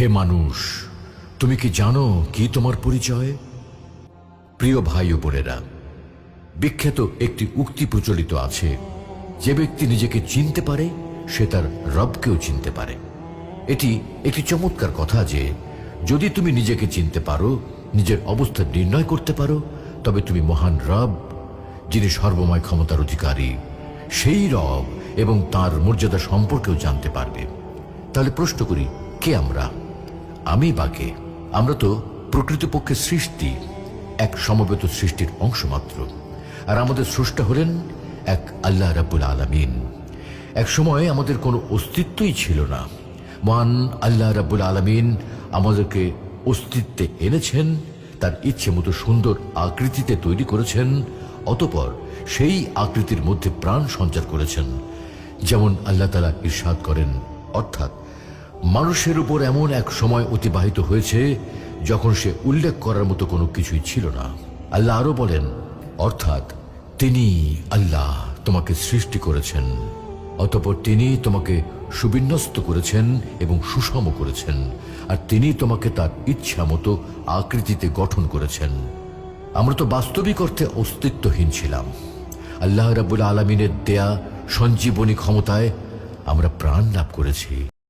হে মানুষ, তুমি কি জানো কি তোমার পরিচয়? প্রিয় ভাই ও বোনেরা, বিখ্যাত একটি উক্তি প্রচলিত আছে। যে ব্যক্তি নিজেকে চিনতে পারে, সে তার রবকেও চিনতে পারে। এটি একটি চমৎকার কথা যে, যদি তুমি নিজেকে চিনতে পারো, নিজের অবস্থা নির্ণয় করতে পারো, তবে তুমি মহান রব, যিনি সর্বময় ক্ষমতার অধিকারী, সেই রব এবং তার মর্যাদা সম্পর্কেও জানতে পারবে। তাহলে প্রশ্ন করি, কে আমরা? আমি বাকে আমরা তো প্রকৃতপক্ষে সৃষ্টি, এক সমবেত সৃষ্টির অংশ মাত্র। আর আমাদের স্রষ্টা হলেন এক আল্লাহ রাব্বুল আলামিন। এক সময় আমাদের কোনো অস্তিত্বই ছিল না। মহান আল্লাহ রাব্বুল আলামিন আমাদেরকে অস্তিত্বে এনেছেন, তার ইচ্ছে মতো সুন্দর আকৃতিতে তৈরি করেছেন, অতপর সেই আকৃতির মধ্যে প্রাণ সঞ্চার করেছেন। যেমন আল্লাহ তালা ইরশাদ করেন, অর্থাৎ মানুষের উপর এমন এক সময় অতিবাহিত হয়েছে যখন সে উল্লেখ করার মতো কোনো কিছুই ছিল না। আল্লাহ আরও বলেন, অর্থাৎ তিনি আল্লাহ তোমাকে সৃষ্টি করেছেন, অতপর তিনি তোমাকে সুবিন্যস্ত করেছেন এবং সুষম করেছেন, আর তিনি তোমাকে তার ইচ্ছা মতো আকৃতিতে গঠন করেছেন। আমরা তো বাস্তবিক অর্থে অস্তিত্বহীন ছিলাম। আল্লাহ রাবুল আলমিনের দেয়া সঞ্জীবনী ক্ষমতায় আমরা প্রাণ লাভ করেছি।